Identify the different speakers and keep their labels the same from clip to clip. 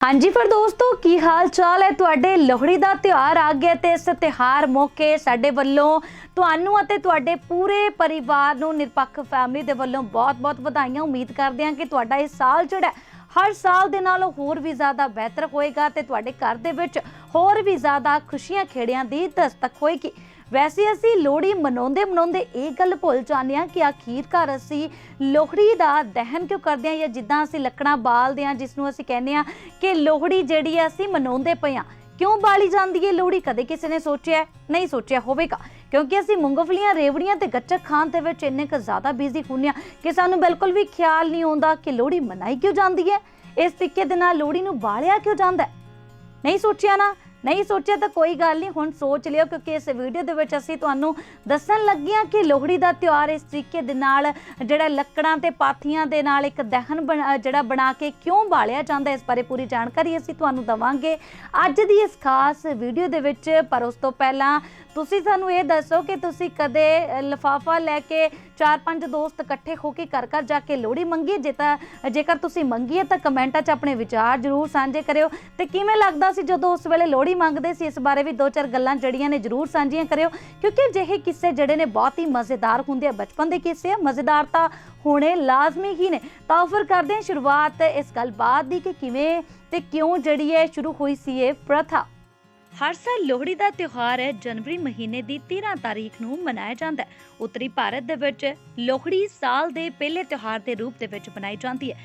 Speaker 1: ਹਾਂਜੀ ਫਿਰ ਦੋਸਤੋ, ਕੀ ਹਾਲ ਚਾਲ ਹੈ? ਤੁਹਾਡੇ ਲੋਹੜੀ ਦਾ ਤਿਉਹਾਰ ਆ ਗਿਆ ਤੇ ਇਸ ਤਿਉਹਾਰ ਮੌਕੇ ਸਾਡੇ ਵੱਲੋਂ ਤੁਹਾਨੂੰ ਅਤੇ ਤੁਹਾਡੇ ਪੂਰੇ ਪਰਿਵਾਰ ਨੂੰ, ਨਿਰਪੱਖ ਫੈਮਿਲੀ ਦੇ ਵੱਲੋਂ ਬਹੁਤ-ਬਹੁਤ ਵਧਾਈਆਂ। ਉਮੀਦ ਕਰਦੇ ਹਾਂ ਕਿ ਤੁਹਾਡਾ ਇਹ ਸਾਲ ਜਿਹੜਾ ਹਰ ਸਾਲ ਦੇ ਨਾਲੋਂ ਹੋਰ ਵੀ ਜ਼ਿਆਦਾ ਬਿਹਤਰ ਹੋਏਗਾ ਤੇ ਤੁਹਾਡੇ ਘਰ ਦੇ ਵਿੱਚ ਹੋਰ ਵੀ ਜ਼ਿਆਦਾ ਖੁਸ਼ੀਆਂ ਖੇੜਿਆਂ ਦੀ ਦਸਤਕ ਹੋਏਗੀ। ਵੈਸੇ ਅਸੀਂ ਲੋਹੜੀ ਮਨਾਉਂਦੇ ਮਨਾਉਂਦੇ ਇਹ ਗੱਲ ਭੁੱਲ ਜਾਂਦੇ ਹਾਂ ਕਿ ਆਖੀਰਕਾਰ ਅਸੀਂ ਲੋਹੜੀ ਦਾ ਦਹਨ ਕਿਉਂ ਕਰਦੇ ਹਾਂ ਜਾਂ ਜਿੱਦਾਂ ਅਸੀਂ ਲੱਕੜਾਂ ਬਾਲਦੇ ਹਾਂ, ਜਿਸ ਨੂੰ ਅਸੀਂ ਕਹਿੰਦੇ ਹਾਂ ਕਿ ਲੋਹੜੀ ਜਿਹੜੀ ਹੈ ਅਸੀਂ ਮਨਾਉਂਦੇ ਪਏ ਹਾਂ। ਕਿਉਂ ਬਾਲੀ ਜਾਂਦੀ ਹੈ ਲੋਹੜੀ? ਕਦੇ ਕਿਸੇ ਨੇ ਸੋਚਿਆ ਨਹੀਂ ਸੋਚਿਆ ਹੋਵੇਗਾ। ਕਿਉਂਕਿ ਅਸੀਂ ਮੂੰਗਫਲੀਆਂ, ਰੇਵੜੀਆਂ ਤੇ ਗੱਚਕ ਖਾਣ ਦੇ ਵਿੱਚ ਇੰਨੇ ਕੁ ਜ਼ਿਆਦਾ ਬਿਜ਼ੀ ਹੁੰਨੇ ਆ ਕਿ ਸਾਨੂੰ ਬਿਲਕੁਲ ਵੀ ਖਿਆਲ ਨਹੀਂ ਆਉਂਦਾ ਕਿ ਲੋਹੜੀ ਮਨਾਈ ਕਿਉਂ ਜਾਂਦੀ ਹੈ? ਇਸ ਤਰੀਕੇ ਦੇ ਨਾਲ ਲੋਹੜੀ ਨੂੰ ਬਾਲਿਆ ਕਿਉਂ ਜਾਂਦਾ ਹੈ? ਨਹੀਂ ਸੋਚਿਆ ਨਾ? ਨਹੀਂ ਸੋਚਿਆ ਤਾਂ ਕੋਈ ਗੱਲ ਨਹੀਂ, ਹੁਣ ਸੋਚ ਲਿਓ ਕਿਉਂਕਿ ਇਸ ਵੀਡੀਓ ਦੇ ਵਿੱਚ ਅਸੀਂ ਤੁਹਾਨੂੰ ਦੱਸਣ ਲੱਗੇ ਹਾਂ ਕਿ ਲੋਹੜੀ ਦਾ ਤਿਉਹਾਰ ਇਸ ਤਰੀਕੇ ਦੇ ਨਾਲ ਜਿਹੜਾ ਲੱਕੜਾਂ ਤੇ ਪਾਥੀਆਂ ਦੇ ਨਾਲ ਇੱਕ ਦਹਨ ਬਣਾ- ਜਿਹੜਾ ਬਣਾ ਕੇ ਕਿਉਂ ਬਾਲਿਆ ਜਾਂਦਾ, ਇਸ ਬਾਰੇ ਪੂਰੀ ਜਾਣਕਾਰੀ ਅਸੀਂ ਤੁਹਾਨੂੰ ਦਵਾਂਗੇ। ਅੱਜ ਦੀ ਇਸ ਖਾਸ ਵੀਡੀਓ ਦੇ ਵਿੱਚ, ਪਰ ਉਸ ਤੋਂ ਪਹਿਲਾਂ ਤੁਸੀਂ ਸਾਨੂੰ ਇਹ ਦੱਸੋ ਕਿ ਤੁਸੀਂ ਕਦੇ ਲਫਾਫਾ ਲੈ ਕੇ ਚਾਰ ਪੰਜ ਦੋਸਤ ਇਕੱਠੇ ਹੋ ਕੇ ਘਰ ਘਰ ਜਾ ਕੇ ਲੋਹੜੀ ਮੰਗੀ? ਜੇ ਤਾਂ, ਜੇਕਰ ਤੁਸੀਂ ਮੰਗੀ ਹੈ ਤਾਂ ਕਮੈਂਟਾਂ 'ਚ ਆਪਣੇ ਵਿਚਾਰ ਜ਼ਰੂਰ ਸਾਂਝੇ ਕਰਿਓ। ਤੇ ਕਿਵੇਂ ਲੱਗਦਾ ਸੀ ਜਦੋਂ ਉਸ ਵੇਲੇ ਲੋਹੜੀ ਮੰਗਦੇ ਸੀ? ਇਸ ਬਾਰੇ ਵੀ ਦੋ ਚਾਰ ਗੱਲਾਂ ਜੜੀਆਂ ਨੇ ਜ਼ਰੂਰ ਸਾਂਝੀਆਂ ਕਰਿਓ। ਕਿਉਂਕਿ ਅਜਿਹੇ ਕਿੱਸੇ ਜਿਹੜੇ ਨੇ ਬਹੁਤ ਹੀ ਮਜ਼ੇਦਾਰ ਹੁੰਦੇ ਆ ਬਚਪਨ ਦੇ ਕਿੱਸੇ ਆ। ਮਜ਼ੇਦਾਰ ਤਾਂ ਹੋਣੇ ਲਾਜ਼ਮੀ ਹੀ ਨੇ। ਤਾਂ ਫਿਰ ਕਰਦੇ ਹਾਂ ਸ਼ੁਰੂਆਤ ਇਸ ਗੱਲਬਾਤ ਦੀ ਕਿ ਕਿਵੇਂ ਤੇ ਕਿਉਂ ਜਿਹੜੀ ਹੈ ਸ਼ੁਰੂ ਹੋਈ ਸੀ ਇਹ ਪ੍ਰਥਾ? ਹਰ ਸਾਲ ਲੋਹੜੀ ਦਾ ਤਿਉਹਾਰ ਹੈ ਜਨਵਰੀ ਮਹੀਨੇ ਦੀ 13 ਤਾਰੀਖ ਨੂੰ ਮਨਾਇਆ ਜਾਂਦਾ ਹੈ। ਉੱਤਰੀ ਭਾਰਤ ਦੇ ਵਿੱਚ ਲੋਹੜੀ ਸਾਲ ਦੇ ਪਹਿਲੇ ਤਿਉਹਾਰ ਦੇ ਰੂਪ ਦੇ ਵਿੱਚ ਮਨਾਈ ਜਾਂਦੀ ਹੈ।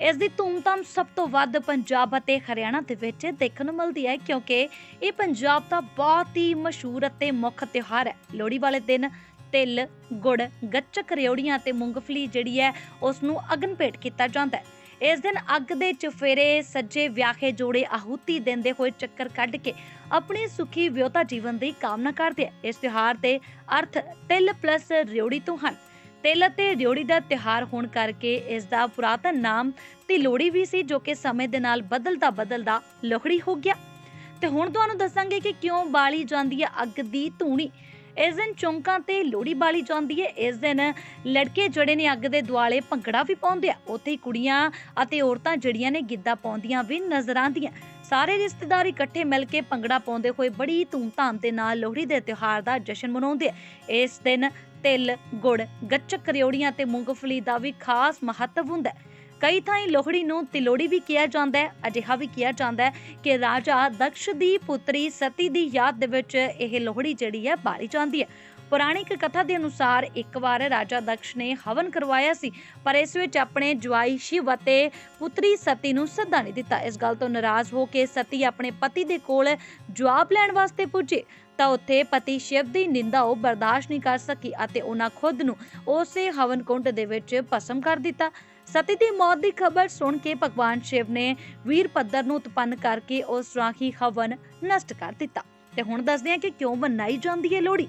Speaker 1: ਇਸ ਦੀ ਧੂਮਧਾਮ ਸਭ ਤੋਂ ਵੱਧ ਪੰਜਾਬ ਅਤੇ ਹਰਿਆਣਾ ਦੇ ਵਿੱਚ ਦੇਖਣ ਨੂੰ ਮਿਲਦੀ ਹੈ, ਕਿਉਂਕਿ ਇਹ ਪੰਜਾਬ ਦਾ ਬਹੁਤ ਹੀ ਮਸ਼ਹੂਰ ਅਤੇ ਮੁੱਖ ਤਿਉਹਾਰ ਹੈ। ਲੋਹੜੀ ਵਾਲੇ ਦਿਨ ਤਿਲ, ਗੁੜ, ਗੱਚਕ ਰਿਉੜੀਆਂ ਤੇ ਮੂੰਗਫਲੀ ਜਿਹੜੀ ਹੈ ਉਸ ਨੂੰ ਅਗਨ ਭੇਟ ਕੀਤਾ ਜਾਂਦਾ ਹੈ। ਇਸ ਦਿਨ ਅੱਗ ਦੇ ਚੁਫੇਰੇ, ਸੱਜੇ ਵਿਆਹੇ ਜੋੜੇ, ਆਹੂਤੀ ਦਿੰਦੇ ਹੋਏ ਚੱਕਰ ਕੱਢ ਕੇ ਆਪਣੇ ਸੁਖੀ ਵਿਅਹਤਾ ਜੀਵਨ ਦੀ ਕਾਮਨਾ ਕਰਦੇ ਆ। ਇਸ ਤਿਉਹਾਰ ਦੇ ਅਰਥ ਤਿਲ ਪਲੱਸ ਰਿਉੜੀ ਤੋਂ ਹਨ। ਤਿਲ ਅਤੇ ਰਿਉੜੀ ਦਾ ਤਿਉਹਾਰ ਹੋਣ ਕਰਕੇ ਇਸ ਦਾ ਪੁਰਾਤਨ ਨਾਮ ਤਿਲੋੜੀ ਵੀ ਸੀ, ਜੋ ਕਿ ਸਮੇਂ ਦੇ ਨਾਲ ਬਦਲਦਾ ਬਦਲਦਾ ਲੋਹੜੀ ਹੋ ਗਿਆ। ਤੇ ਹੁਣ ਤੁਹਾਨੂੰ ਦੱਸਾਂਗੇ ਕਿ ਕਿਉਂ ਬਾਲੀ ਜਾਂਦੀ ਹੈ ਅੱਗ ਦੀ ਧੂਣੀ? ਇਸ ਦਿਨ ਚੌਂਕਾਂ ਤੇ ਲੋਹੜੀ ਬਾਲੀ ਜਾਂਦੀ ਹੈ ਇਸ ਦਿਨ ਲੜਕੇ ਜਿਹੜੇ ਨੇ ਅੱਗ ਦੇ ਦੁਆਲੇ ਭੰਗੜਾ ਵੀ ਪਾਉਂਦੇ ਆ। ਉੱਥੇ ਹੀ ਕੁੜੀਆਂ ਅਤੇ ਔਰਤਾਂ ਜਿਹੜੀਆਂ ਨੇ ਗਿੱਧਾ ਪਾਉਂਦੀਆਂ ਵੀ ਨਜ਼ਰ ਆਉਂਦੀਆਂ। ਸਾਰੇ ਰਿਸ਼ਤੇਦਾਰ ਇਕੱਠੇ ਮਿਲ ਕੇ ਭੰਗੜਾ ਪਾਉਂਦੇ ਹੋਏ ਬੜੀ ਧੂਮਧਾਮ ਦੇ ਨਾਲ ਲੋਹੜੀ ਦੇ ਤਿਉਹਾਰ ਦਾ ਜਸ਼ਨ ਮਨਾਉਂਦੇ ਆ। ਇਸ ਦਿਨ ਤਿਲ, ਗੁੜ, ਗੱਚਕ ਕਰਿਓੜੀਆਂ ਤੇ ਮੂੰਗਫਲੀ ਦਾ ਵੀ ਖਾਸ ਮਹੱਤਵ ਹੁੰਦਾ ਹੈ। ਕਈ ਥਾਈਂ ਲੋਹੜੀ ਨੂੰ ਤਿਲੋੜੀ ਵੀ ਕਿਹਾ ਜਾਂਦਾ ਹੈ, ਅਜਿਹਾ ਵੀ ਕਿਹਾ ਜਾਂਦਾ ਹੈ ਕਿ ਰਾਜਾ ਦਕਸ਼ ਦੀ ਪੁੱਤਰੀ ਸਤੀ ਦੀ ਯਾਦ ਦੇ ਵਿੱਚ ਇਹ ਲੋਹੜੀ ਜਿਹੜੀ ਹੈ ਬਾਲੀ ਜਾਂਦੀ ਹੈ। ਪੁਰਾਣਿਕ ਕਥਾ ਦੇ ਅਨੁਸਾਰ ਇੱਕ ਵਾਰ ਰਾਜਾ ਦਕਸ਼ ਨੇ ਹਵਨ ਕਰਵਾਇਆ ਸੀ, ਪਰ ਇਸ ਵਿੱਚ ਆਪਣੇ ਜਵਾਈ ਸ਼ਿਵ ਅਤੇ ਪੁੱਤਰੀ ਸਤੀ ਨੂੰ ਸੱਦਾ ਨਹੀਂ ਦਿੱਤਾ। ਇਸ ਗੱਲ ਤੋਂ ਨਾਰਾਜ਼ ਹੋ ਕੇ ਸਤੀ ਆਪਣੇ ਪਤੀ ਦੇ ਕੋਲ ਜਵਾਬ ਲੈਣ ਵਾਸਤੇ ਪੁੱਜੇ, ਤਾਂ ਉੱਥੇ ਪਤੀ ਸ਼ਿਵ ਦੀ ਨਿੰਦਾ ਉਹ ਬਰਦਾਸ਼ਤ ਨਹੀਂ ਕਰ ਸਕੀ ਅਤੇ ਉਹਨਾਂ ਖੁਦ ਨੂੰ ਉਸੇ ਹਵਨ ਕੁੰਡ ਦੇ ਵਿੱਚ ਭਸਮ ਕਰ ਦਿੱਤਾ। ਸਤੀ ਦੀ ਮੌਤ ਦੀ ਖਬਰ ਸੁਣ ਕੇ ਭਗਵਾਨ ਸ਼ਿਵ ਨੇ ਵੀਰ ਪੱਦਰ ਨੂੰ ਉਤਪੰਨ ਕਰਕੇ ਉਸ ਰਾਹੀ ਹਵਨ ਨਸ਼ਟ ਕਰ ਦਿੱਤਾ। ਤੇ ਹੁਣ ਦੱਸਦੇ ਹਾਂ ਕਿ ਕਿਉਂ ਮਨਾਈ ਜਾਂਦੀ ਹੈ ਲੋਹੜੀ?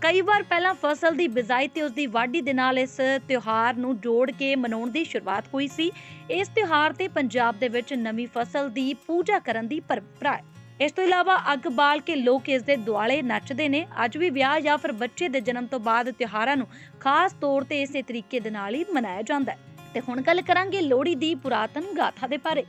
Speaker 1: ਕਈ ਵਾਰ ਪਹਿਲਾਂ ਫਸਲ ਦੀ ਬਿਜਾਈ ਤੇ ਉਸ ਦੀ ਵਾਢੀ ਦੇ ਨਾਲ ਇਸ ਤਿਉਹਾਰ ਨੂੰ ਜੋੜ ਕੇ ਮਨਾਉਣ ਦੀ ਸ਼ੁਰੂਆਤ ਹੋਈ ਸੀ। ਇਸ ਤਿਉਹਾਰ ਤੇ ਪੰਜਾਬ ਦੇ ਵਿੱਚ ਨਵੀਂ ਫਸਲ ਦੀ ਪੂਜਾ ਕਰਨ ਦੀ ਪਰੰਪਰਾ ਹੈ। ਇਸ ਤੋਂ ਇਲਾਵਾ ਅੱਗ ਬਾਲ ਕੇ ਲੋਕ ਇਸ ਦੇ ਦੁਆਲੇ ਨੱਚਦੇ ਨੇ। ਅੱਜ ਵੀ ਵਿਆਹ ਜਾਂ ਫਿਰ ਬੱਚੇ ਦੇ ਜਨਮ ਤੋਂ ਬਾਅਦ ਤਿਉਹਾਰਾਂ ਨੂੰ ਖਾਸ ਤੌਰ ਤੇ ਇਸੇ ਤਰੀਕੇ ਦੇ ਨਾਲ ਹੀ ਮਨਾਇਆ ਜਾਂਦਾ ਹੈ। ਤੇ ਹੁਣ ਗੱਲ ਕਰਾਂਗੇ ਲੋਹੜੀ ਦੀ ਪੁਰਾਤਨ ਗਾਥਾ ਦੇ ਬਾਰੇ।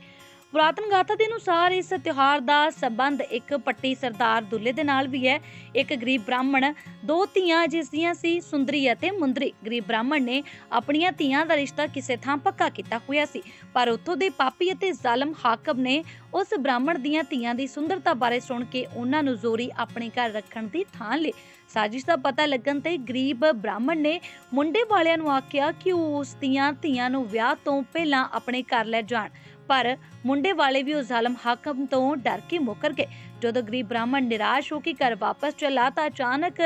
Speaker 1: ਪੁਰਾਤਨ ਗਾਥਾ ਦੇ ਅਨੁਸਾਰ ਇਸ ਤਿਉਹਾਰ ਦਾ ਸੰਬੰਧ ਇੱਕ ਪੱਟੀ ਸਰਦਾਰ ਦੁੱਲੇ ਦੇ ਨਾਲ ਵੀ ਹੈ। ਇੱਕ ਗਰੀਬ ਬ੍ਰਾਹਮਣ, ਦੋ ਧੀਆਂ ਜਿਸ ਦੀਆਂ ਸੀ, ਸੁੰਦਰੀ ਅਤੇ ਮੁੰਦਰੀ। ਗਰੀਬ ਬ੍ਰਾਹਮਣ ਨੇ ਆਪਣੀਆਂ ਧੀਆਂ ਦਾ ਰਿਸ਼ਤਾ ਕਿਸੇ ਥਾਂ ਪੱਕਾ ਕੀਤਾ ਹੋਇਆ ਸੀ। ਪਰ ਉੱਥੋਂ ਦੇ ਪਾਪੀ ਅਤੇ ਜ਼ਾਲਮ ਹਾਕਮ ਨੇ ਉਸ ਬ੍ਰਾਹਮਣ ਦੀਆਂ ਧੀਆਂ ਦੀ ਸੁੰਦਰਤਾ ਬਾਰੇ ਸੁਣ ਕੇ ਉਹਨਾਂ ਨੂੰ ਜ਼ੋਰੀ ਆਪਣੇ ਘਰ ਰੱਖਣ ਦੀ ਥਾਂ ਲਈ ਸਾਜ਼ਿਸ਼ ਦਾ ਪਤਾ ਲੱਗਣ ਤੇ ਗਰੀਬ ਬ੍ਰਾਹਮਣ ਨੇ ਮੁੰਡੇ ਵਾਲਿਆਂ ਨੂੰ ਆਖਿਆ ਕਿ ਉਹ ਉਸ ਦੀਆਂ ਧੀਆਂ ਨੂੰ ਵਿਆਹ ਤੋਂ ਪਹਿਲਾਂ ਆਪਣੇ ਘਰ ਲੈ ਜਾਣ। ਪਰ ਮੁੰਡੇ ਵਾਲੇ ਵੀ ਉਸ ਜ਼ਾਲਮ ਹਾਕਮ ਤੋਂ ਡਰ ਕੇ ਮੁੱਕਰ ਗਏ। ਜਦੋਂ ਗਰੀਬ ਬ੍ਰਾਹਮਣ ਨਿਰਾਸ਼ ਹੋ ਕੇ ਘਰ ਵਾਪਸ ਚਲਾ ਤਾਂ ਅਚਾਨਕ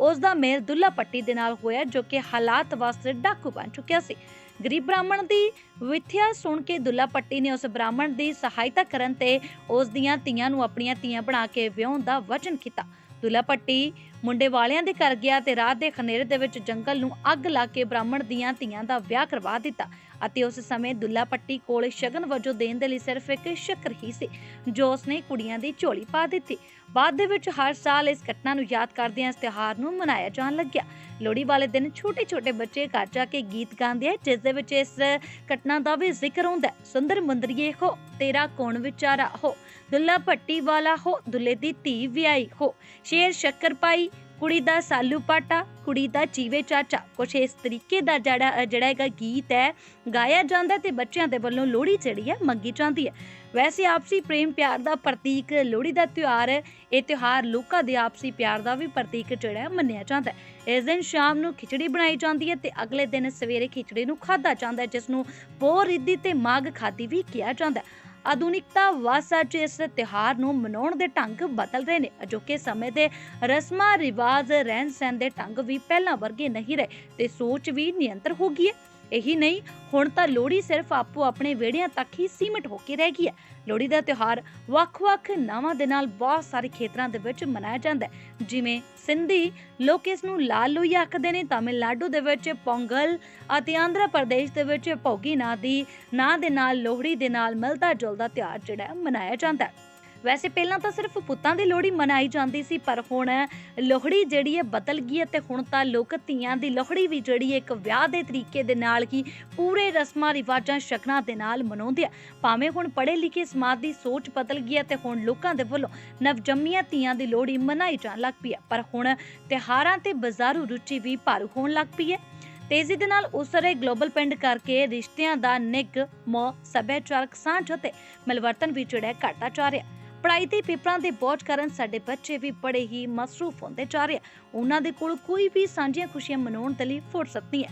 Speaker 1: ਉਸ ਦਾ ਮੇਲ ਦੁੱਲਾ ਪੱਟੀ ਦੇ ਨਾਲ ਹੋਇਆ, ਜੋ ਕਿ ਹਾਲਾਤ ਵਾਸਤੇ ਡਾਕੂ ਬਣ ਚੁੱਕਿਆ ਸੀ। ਗਰੀਬ ਬ੍ਰਾਹਮਣ ਦੀ ਵਿਥਿਆ ਸੁਣ ਕੇ ਦੁੱਲਾ ਪੱਟੀ ਨੇ ਉਸ ਬ੍ਰਾਹਮਣ ਦੀ ਸਹਾਇਤਾ ਕਰਨ ਤੇ ਉਸ ਦੀਆਂ ਧੀਆਂ ਨੂੰ ਆਪਣੀਆਂ ਧੀਆਂ ਬਣਾ ਕੇ ਵਿਆਹੁਣ ਦਾ ਵਚਨ ਕੀਤਾ। ਦੁੱਲਾ ਪੱਟੀ ਮੁੰਡੇ ਵਾਲਿਆਂ ਦੇ ਘਰ ਗਿਆ ਤੇ ਰਾਤ ਦੇ ਖਨੇਰੇ ਦੇ ਵਿੱਚ ਜੰਗਲ ਨੂੰ ਅੱਗ ਲਾ ਕੇ ਬ੍ਰਾਹਮਣ ਦੀਆਂ ਧੀਆਂ ਦਾ ਵਿਆਹ ਕਰਵਾ ਦਿੱਤਾ। ਅਤੇ ਉਸ ਸਮੇਂ ਦੁੱਲਾ ਪੱਟੀ ਕੋਲ ਸ਼ਗਨ ਵਜੋਂ ਦੇਣ ਦੇ ਲਈ ਸਿਰਫ ਇੱਕ ਸ਼ੱਕਰ ਹੀ ਸੀ, ਜੋ ਉਸਨੇ ਕੁੜੀਆਂ ਦੀ ਝੋਲੀ ਪਾ ਦਿੱਤੀ। ਬਾਅਦ ਦੇ ਵਿੱਚ ਹਰ ਸਾਲ ਇਸ ਘਟਨਾ ਨੂੰ ਯਾਦ ਕਰਦਿਆਂ ਇਸ ਤਿਉਹਾਰ ਨੂੰ ਮਨਾਇਆ ਜਾਣ ਲੱਗਿਆ। ਲੋਹੜੀ ਵਾਲੇ ਦਿਨ ਛੋਟੇ-ਛੋਟੇ ਬੱਚੇ ਘਰ ਜਾ ਕੇ ਗੀਤ ਗਾਉਂਦੇ ਆ, ਜਿਸ ਦੇ ਵਿੱਚ ਇਸ ਘਟਨਾ ਦਾ ਵੀ ਜ਼ਿਕਰ ਹੁੰਦਾ ਸੁੰਦਰ ਮੁੰਦਰੀਏ ਹੋ, ਤੇਰਾ ਕੌਣ ਵਿਚਾਰਾ ਹੋ? ਦੁੱਲਾ ਭੱਟੀ ਵਾਲਾ ਹੋ, ਦੁੱਲੇ ਦੀ ਧੀ ਵਿਆਹੀ ਹੋ। ਸ਼ੇਰ ਸ਼ੱਕਰ ਪਾਈ ਕੁੜੀ ਦਾ ਸਾਲੂ ਪਾਟਾ, ਕੁੜੀ ਦਾ ਚੀਵੇ ਚਾਚਾ। ਕੁਛ ਇਸ ਤਰੀਕੇ ਦਾ ਜਿਹੜਾ ਜਿਹੜਾ ਹੈਗਾ ਗੀਤ ਹੈ, ਗਾਇਆ ਜਾਂਦਾ ਹੈ ਤੇ ਬੱਚਿਆਂ ਦੇ ਵੱਲੋਂ ਲੋਹੜੀ ਜਿਹੜੀ ਹੈ ਮੰਗੀ ਜਾਂਦੀ ਹੈ। ਵੈਸੇ ਆਪਸੀ ਪ੍ਰੇਮ ਪਿਆਰ ਦਾ ਪ੍ਰਤੀਕ ਲੋਹੜੀ ਦਾ ਤਿਉਹਾਰ ਹੈ ਇਹ ਤਿਉਹਾਰ ਲੋਕਾਂ ਦੇ ਆਪਸੀ ਪਿਆਰ ਦਾ ਵੀ ਪ੍ਰਤੀਕ ਜਿਹੜਾ ਹੈ ਮੰਨਿਆ ਜਾਂਦਾ ਹੈ। ਇਸ ਦਿਨ ਸ਼ਾਮ ਨੂੰ ਖਿਚੜੀ ਬਣਾਈ ਜਾਂਦੀ ਹੈ ਤੇ ਅਗਲੇ ਦਿਨ ਸਵੇਰੇ ਖਿਚੜੀ ਨੂੰ ਖਾਧਾ ਜਾਂਦਾ ਹੈ, ਜਿਸ ਨੂੰ ਪੋਹ ਰਿੱਧੀ ਤੇ ਮਾਘ ਖਾਦੀ ਵੀ ਕਿਹਾ ਜਾਂਦਾ ਹੈ। ਆਧੁਨਿਕਤਾ ਵਸ ਅੱਜ ਇਸ ਤਿਉਹਾਰ ਨੂੰ ਮਨਾਉਣ ਦੇ ਢੰਗ ਬਦਲ ਰਹੇ ਨੇ। ਅਜੋਕੇ ਸਮੇਂ ਦੇ ਰਸਮਾਂ, ਰਿਵਾਜ ਰਹਿਣ ਸਹਿਣ ਦੇ ਢੰਗ ਵੀ ਪਹਿਲਾਂ ਵਰਗੇ ਨਹੀਂ ਰਹੇ ਤੇ ਸੋਚ ਵੀ ਨਿਯੰਤਰ ਹੋ ਗਈ ਹੈ। ਇਹੀ ਨਹੀਂ, ਹੁਣ ਤਾਂ ਲੋਹੜੀ ਸਿਰਫ ਆਪੋ ਆਪਣੇ ਵਿਹੜਿਆਂ ਤੱਕ ਹੀ ਸੀਮਿਤ ਹੋ ਕੇ ਰਹਿ ਗਈ ਹੈ। ਲੋਹੜੀ ਦਾ ਤਿਉਹਾਰ ਵੱਖ-ਵੱਖ ਨਾਵਾਂ ਦੇ ਨਾਲ ਬਹੁਤ ਸਾਰੇ ਖੇਤਰਾਂ ਦੇ ਵਿੱਚ ਮਨਾਇਆ ਜਾਂਦਾ ਹੈ। ਜਿਵੇਂ ਸਿੰਧੀ ਲੋਕ ਇਸ ਨੂੰ ਲਾਲ ਲੋਈ ਆਖਦੇ ਨੇ, ਤਾਮਿਲਨਾਡੂ ਦੇ ਵਿੱਚ ਪੋਂਗਲ ਅਤੇ ਆਂਧਰਾ ਪ੍ਰਦੇਸ਼ ਦੇ ਵਿੱਚ ਭੋਗੀ ਨਾਂ ਦੀ, ਨਾਂ ਦੇ ਨਾਲ ਲੋਹੜੀ ਦੇ ਨਾਲ ਮਿਲਦਾ ਜੁਲਦਾ ਤਿਉਹਾਰ ਜਿਹੜਾ ਮਨਾਇਆ ਜਾਂਦਾ ਹੈ। ਵੈਸੇ ਪਹਿਲਾਂ ਤਾਂ ਸਿਰਫ ਪੁੱਤਾਂ ਦੀ ਲੋਹੜੀ ਮਨਾਈ ਜਾਂਦੀ ਸੀ, ਪਰ ਹੁਣ ਲੋਹੜੀ ਜਿਹੜੀ ਹੈ ਬਦਲ ਗਈ ਹੈ ਤੇ ਹੁਣ ਤਾਂ ਲੋਕ ਧੀਆਂ ਦੀ ਲੋਹੜੀ ਵੀ ਜਿਹੜੀ ਇੱਕ ਵਿਆਹ ਦੇ ਤਰੀਕੇ ਦੇ ਨਾਲ ਹੀ ਪੂਰੇ ਰਸਮਾਂ, ਰਿਵਾਜਾਂ, ਸ਼ਗਨਾਂ ਦੇ ਨਾਲ ਮਨਾਉਂਦੇ ਆ। ਭਾਵੇਂ ਹੁਣ ਪੜ੍ਹੇ ਲਿਖੇ ਸਮਾਜ ਦੀ ਸੋਚ ਬਦਲ ਗਈ ਹੈ ਤੇ ਹੁਣ ਲੋਕਾਂ ਦੇ ਵੱਲੋਂ ਨਵਜੰਮੀਆਂ ਧੀਆਂ ਦੀ ਲੋਹੜੀ ਮਨਾਈ ਜਾਣ ਲੱਗ ਪਈ ਹੈ। ਪਰ ਹੁਣ ਤਿਉਹਾਰਾਂ ਤੇ ਬਾਜ਼ਾਰੂ ਰੁਚੀ ਵੀ ਭਾਰੂ ਹੋਣ ਲੱਗ ਪਈ ਹੈ। ਤੇਜ਼ੀ ਦੇ ਨਾਲ ਉਸਰੇ ਗਲੋਬਲ ਪਿੰਡ ਕਰਕੇ ਰਿਸ਼ਤਿਆਂ ਦਾ ਨਿੱਘ ਮੋਹ, ਸਭਿਆਚਾਰਕ ਸਾਂਝ ਅਤੇ ਮਿਲਵਰਤਨ ਵੀ ਜਿਹੜਾ ਘਾਟਾ ਘਟਦਾ ਜਾ ਰਿਹਾ। ਪੜ੍ਹਾਈ ਤੇ ਪੇਪਰਾਂ ਦੇ ਬੋਝ ਕਾਰਨ ਸਾਡੇ ਬੱਚੇ ਵੀ ਬੜੇ ਹੀ ਮਸਰੂਫ ਹੁੰਦੇ ਜਾ ਰਹੇ ਉਹਨਾਂ ਦੇ ਕੋਲ ਕੋਈ ਵੀ ਸਾਂਝੀਆਂ ਖੁਸ਼ੀਆਂ ਮਨਾਉਣ ਦੇ ਲਈ ਫੁਰਸਤ ਨਹੀਂ ਹੈ।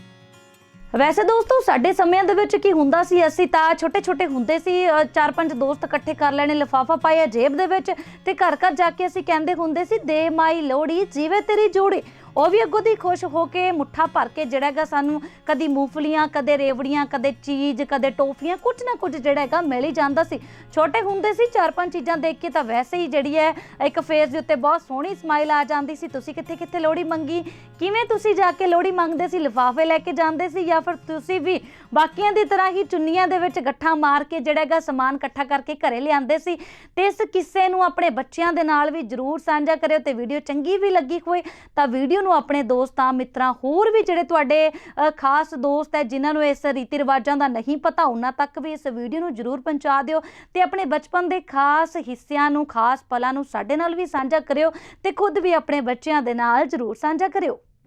Speaker 1: ਵੈਸੇ ਦੋਸਤੋ, ਸਾਡੇ ਸਮਿਆਂ ਦੇ ਵਿੱਚ ਕੀ ਹੁੰਦਾ ਸੀ, ਅਸੀਂ ਤਾਂ ਛੋਟੇ ਛੋਟੇ ਹੁੰਦੇ ਸੀ ਚਾਰ ਪੰਜ ਦੋਸਤ ਇਕੱਠੇ ਕਰ ਲੈਣੇ, ਲਿਫਾਫਾ ਪਾਇਆ ਜੇਬ ਦੇ ਵਿੱਚ ਤੇ ਘਰ ਘਰ ਜਾ ਕੇ ਅਸੀਂ ਕਹਿੰਦੇ ਹੁੰਦੇ ਸੀ, ਦੇ ਮਾਈ ਲੋੜੀ ਜੀਵੇ ਤੇਰੀ ਜੋੜੀ। ਉਹ ਵੀ ਅੱਗੋਂ ਦੀ ਖੁਸ਼ ਹੋ ਕੇ ਮੁੱਠਾ ਭਰ ਕੇ ਜਿਹੜਾ ਹੈਗਾ ਸਾਨੂੰ ਕਦੀ ਮੂੰਗਫਲੀਆਂ, ਕਦੇ ਰੇਵੜੀਆਂ, ਕਦੇ ਚੀਜ਼, ਕਦੇ ਟੋਫੀਆਂ ਕੁਝ ਨਾ ਕੁਝ ਜਿਹੜਾ ਹੈਗਾ ਮਿਲ ਹੀ ਜਾਂਦਾ ਸੀ। ਛੋਟੇ ਹੁੰਦੇ ਸੀ ਚਾਰ ਪੰਜ ਚੀਜ਼ਾਂ ਦੇਖ ਕੇ ਤਾਂ ਵੈਸੇ ਹੀ ਜਿਹੜੀ ਹੈ ਇੱਕ ਫੇਸ ਦੇ ਉੱਤੇ ਬਹੁਤ ਸੋਹਣੀ ਸਮਾਈਲ ਆ ਜਾਂਦੀ ਸੀ। ਤੁਸੀਂ ਕਿੱਥੇ ਕਿੱਥੇ ਲੋਹੜੀ ਮੰਗੀ? ਕਿਵੇਂ ਤੁਸੀਂ ਜਾ ਕੇ ਲੋਹੜੀ ਮੰਗਦੇ ਸੀ? ਲਿਫਾਫੇ ਲੈ ਕੇ ਜਾਂਦੇ ਸੀ ਜਾਂ ਫਿਰ ਤੁਸੀਂ ਵੀ ਬਾਕੀਆਂ ਦੀ ਤਰ੍ਹਾਂ ਹੀ ਚੁੰਨੀਆਂ ਦੇ ਵਿੱਚ ਗੱਠਾਂ ਮਾਰ ਕੇ ਜਿਹੜਾ ਹੈਗਾ ਸਮਾਨ ਇਕੱਠਾ ਕਰਕੇ ਘਰੇ ਲਿਆਂਦੇ ਸੀ? ਤੇ ਇਸ ਕਿੱਸੇ ਨੂੰ ਆਪਣੇ ਬੱਚਿਆਂ ਦੇ ਨਾਲ ਵੀ ਜਰੂਰ ਸਾਂਝਾ ਕਰਿਓ ਤੇ ਵੀਡੀਓ ਚੰਗੀ ਵੀ ਲੱਗੀ ਹੋਵੇ ਤਾਂ ਵੀਡੀਓ ਨੂੰ ਆਪਣੇ ਦੋਸਤਾਂ ਮਿੱਤਰਾਂ ਹੋਰ ਵੀ ਜਿਹੜੇ ਤੁਹਾਡੇ ਅ, ਖਾਸ ਦੋਸਤ ਹੈ ਜਿਨ੍ਹਾਂ ਨੂੰ ਇਸ ਰੀਤੀ ਰਿਵਾਜਾਂ ਦਾ ਨਹੀਂ ਪਤਾ ਉਹਨਾਂ ਤੱਕ ਵੀ ਇਸ ਵੀਡੀਓ ਨੂੰ ਜਰੂਰ ਪਹੁੰਚਾ ਦਿਓ ਤੇ ਆਪਣੇ ਬਚਪਨ ਦੇ ਖਾਸ ਹਿੱਸਿਆਂ ਨੂੰ ਖਾਸ ਪਲਾਂ ਨੂੰ ਸਾਡੇ ਨਾਲ ਵੀ ਸਾਂਝਾ ਕਰਿਓ ਤੇ ਖੁਦ ਵੀ ਆਪਣੇ ਬੱਚਿਆਂ ਦੇ ਨਾਲ ਜਰੂਰ ਸਾਂਝਾ ਕਰਿਓ।